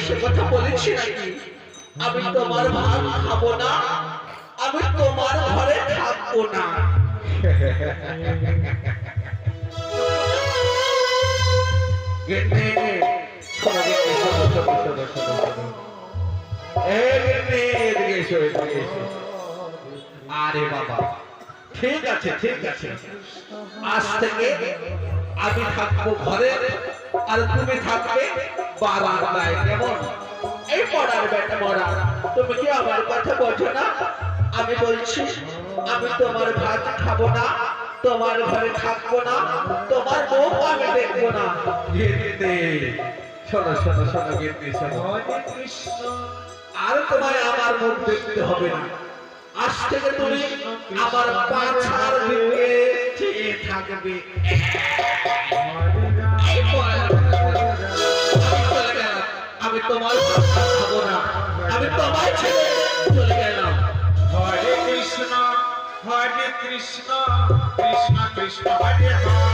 সে কথা বলেছি নাকি? আমি তোমার ভাত খাব না। আমি তোমার ঘরে থাকব না। আরে বাবা, ঠিক আছে ঠিক আছে। আজ থেকে আমি থাকব ঘরে। আর তুমি থাকবে বারান্দায় কেমন? এই পড়ার বেটা মরা। তুমি কি আমার কথা বোঝো না? আমি বলছি আমি তোমার ভাত খাব না তোমার ঘরে থাকব না তোমার মুখ আমি দেখব না। শোনো শোনো শোনো গেতে শোনো। আর তোমায় আমার মুখ দেখতে হবে না। আজ থেকে তুমি আমার পাছার দিকে চেয়ে থাকবে। তোমার খাব না। আমি তোমার ছেড়ে চলে গেলাম। হরে কৃষ্ণ হরে কৃষ্ণ কৃষ্ণ কৃষ্ণ, হরে হরে।